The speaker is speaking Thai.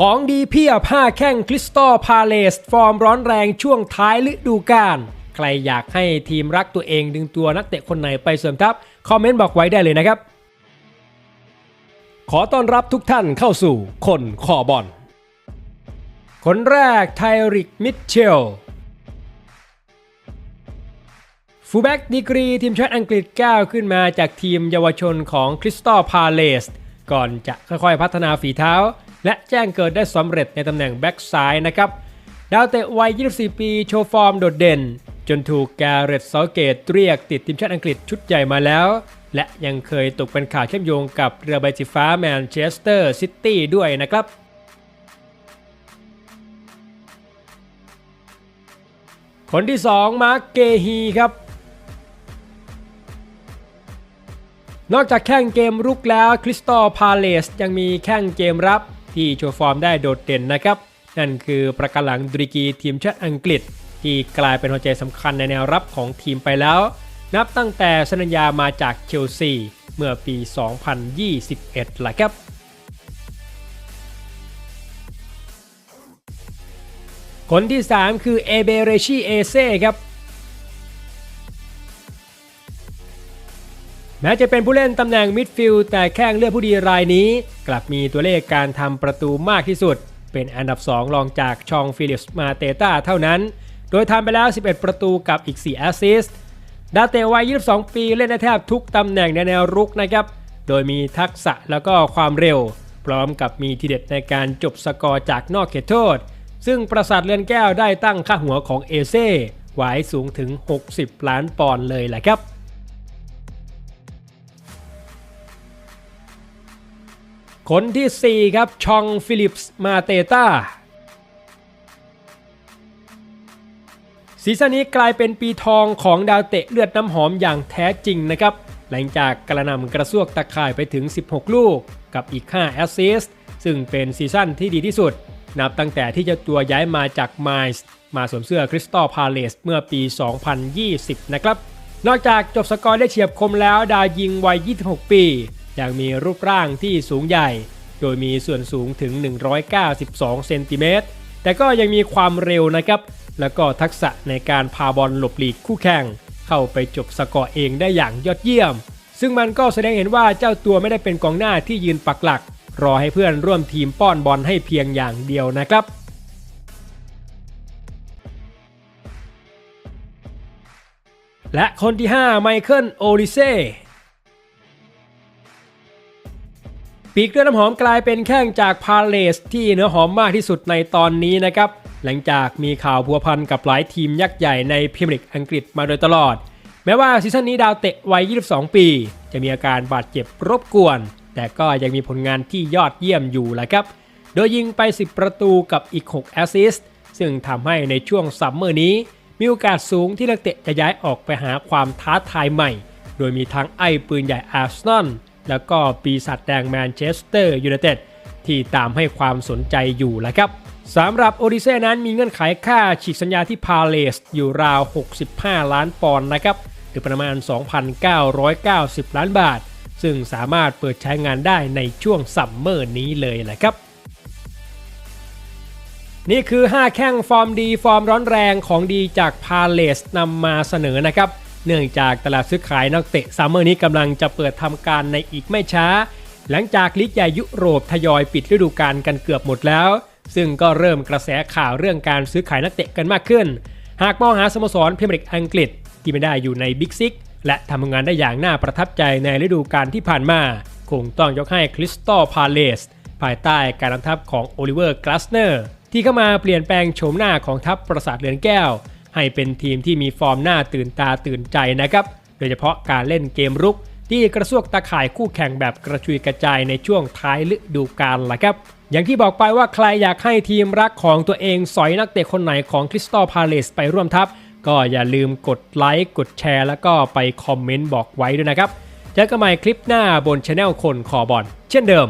ของดีเพียบ5แข้งคริสตัลพาเลส ฟอร์มร้อนแรงช่วงท้ายฤดูกาลใครอยากให้ทีมรักตัวเองดึงตัวนักเตะคนไหนไปเสริมทัพ คอมเมนต์บอกไว้ได้เลยนะครับ ขอต้อนรับทุกท่านเข้าสู่คนคอบอลคนแรกไทริกมิทเชลฟูแบ็กดีกรีทีมชาติอังกฤษก้าวขึ้นมาจากทีมเยาวชนของคริสตัลพาเลส ก่อนจะค่อยๆพัฒนาฝีเท้า และแจ้งเกิดได้สำเร็จในตำแหน่งแบ็กซ้ายนะครับ ดาวเตะวัย 24 ปีโชว์ฟอร์มโดดเด่น จนถูกแกเรตเซาเกตเรียกติดทีมชาติอังกฤษชุดใหญ่มาแล้ว และยังเคยตกเป็นข่าวเชื่อมโยงกับเรือใบสีฟ้าแมนเชสเตอร์ซิตี้ด้วยนะครับคนที่ 2 มาร์กเกฮีครับ นอกจากแข้งเกมรุกแล้วคริสตัลพาเลสยังมีแข้งเกมรับ ที่โชว์ฟอร์มได้โดดเด่นนะครับ นั่นคือประกันหลังดริกีทีมชาติอังกฤษ ที่กลายเป็นหัวใจสำคัญในแนวรับของทีมไปแล้ว นับตั้งแต่สัญญามาจากเชลซีเมื่อปี 2021ล่ะครับคนที่ 3 คือเอเบเรชิเอเซ่ครับ ม้จะเป็นผู้เล่นตำแหน่งมิดฟิลด์แต่แข้งเลือดผู้ดีรายนี้ กลับมีตัวเลขการทำประตูมากที่สุด เป็นอันดับ 2 รองจากชองฟิลิปส์มาเตต้าเท่านั้น โดยทำไปแล้ว 11 ประตูกับอีก 4 แอสซิสต์ดาเตวัย 22 ปีเล่นได้แทบทุกตำแหน่งในแนวรุกนะครับ โดยมีทักษะแล้วก็ความเร็ว พร้อมกับมีทีเด็ดในการจบสกอร์จากนอกเขตโทษ ซึ่งปราสาทเรือนแก้วได้ตั้งค่าหัวของเอเซ่ไว้สูงถึง 60 ล้านปอนด์เลยแหละครับ คนที่ 4 ครับชองฟิลิปส์มาเตต้าซีซั่นนี้กลายเป็นปีทองของดาวเตะเลือดน้ำหอมอย่างแท้จริงนะครับ หลังจากกระหนำกระซวกตะข่ายไปถึง 16 ลูกกับอีก 5 แอสซิสต์ซึ่งเป็นซีซั่นที่ดีที่สุด นับตั้งแต่ที่เจ้าตัวย้ายมาจากไมส์มาสวมเสื้อคริสตัลพาเลสเมื่อปี 2020 นะครับ นอกจากจบสกอร์ได้เฉียบคมแล้วดาวยิงวัย 26 ปี ยังมีรูปร่างที่สูงใหญ่ โดยมีส่วนสูงถึง 192 เซนติเมตร แต่ก็ยังมีความเร็วนะครับ แล้วก็ทักษะในการพาบอลหลบหลีกคู่แข่ง เข้าไปจบสกอร์เองได้อย่างยอดเยี่ยม ซึ่งมันก็แสดงเห็นว่าเจ้าตัวไม่ได้เป็นกองหน้าที่ยืนปักหลัก รอให้เพื่อนร่วมทีมป้อนบอลให้เพียงอย่างเดียวนะครับและคนที่ 5 ไมเคิลโอริเซ่ ปีกเลือน้ำหอมกลายเป็นแข้งจากพาเลสที่เนื้อหอมมากที่สุดในตอนนี้นะครับ หลังจากมีข่าวพัวพันกับหลายทีมยักษ์ใหญ่ในพรีเมียร์ลีกอังกฤษมาโดยตลอด แม้ว่าซีซั่นนี้ดาวเตะวัย 22 ปี จะมีอาการบาดเจ็บรบกวน แต่ก็ยังมีผลงานที่ยอดเยี่ยมอยู่แหละครับ โดยยิงไป 10 ประตูกับอีก 6 แอสซิสต์ซึ่งทำให้ในช่วงซัมเมอร์นี้ มีโอกาสสูงที่นักเตะจะย้ายออกไปหาความท้าทายใหม่ โดยมีทั้งไอ้ปืนใหญ่อาร์เซนอล แล้วก็ปีศาจแดงแมนเชสเตอร์ยูไนเต็ดที่ตามให้ความสนใจอยู่แหละครับสำหรับโอดิเซ่นั้นมีเงื่อนไขค่าฉีกสัญญาที่พาเลสอยู่ราว 65 ล้านปอนด์นะครับหรือประมาณ 2,990 ล้านบาท ซึ่งสามารถเปิดใช้งานได้ในช่วงซัมเมอร์นี้เลยแหละครับ นี่คือ 5 แข้งฟอร์มดี ฟอร์มร้อนแรงของดีจากพาเลสนำมาเสนอนะครับ เนื่องจากตลาดซื้อขายนักเตะซัมเมอร์นี้กำลังจะเปิดทำการในอีกไม่ช้า หลังจากลีกใหญ่ยุโรปทยอยปิดฤดูกาลกันเกือบหมดแล้ว ซึ่งก็เริ่มกระแสข่าวเรื่องการซื้อขายนักเตะกันมากขึ้น หากมองหาสโมสรพรีเมียร์ลีกอังกฤษที่ไม่ได้อยู่ในบิ๊กซิกและทำงานได้อย่างน่าประทับใจในฤดูกาลที่ผ่านมาคงต้องยกให้คริสตัลพาเลสภายใต้การนำทัพของโอลิเวอร์กลาสเนอร์ที่เข้ามาเปลี่ยนแปลงโฉมหน้าของทัพปราสาทเรือนแก้ว ให้เป็นทีมที่มีฟอร์มหน้าตื่นตาตื่นใจนะครับ โดยเฉพาะการเล่นเกมรุก ที่กระซวกตาข่ายคู่แข่งแบบกระชุยกระจายในช่วงท้ายฤดูกาลล่ะครับ อย่างที่บอกไปว่าใครอยากให้ทีมรักของตัวเองสอยนักเตะคนไหนของคริสตัลพาเลสไปร่วมทัพ ก็อย่าลืมกดไลค์กดแชร์ แล้วก็ไปคอมเมนต์บอกไว้ด้วยนะครับเจอกันใหม่คลิปหน้าบนช anel คนคอบอลเช่นเดิม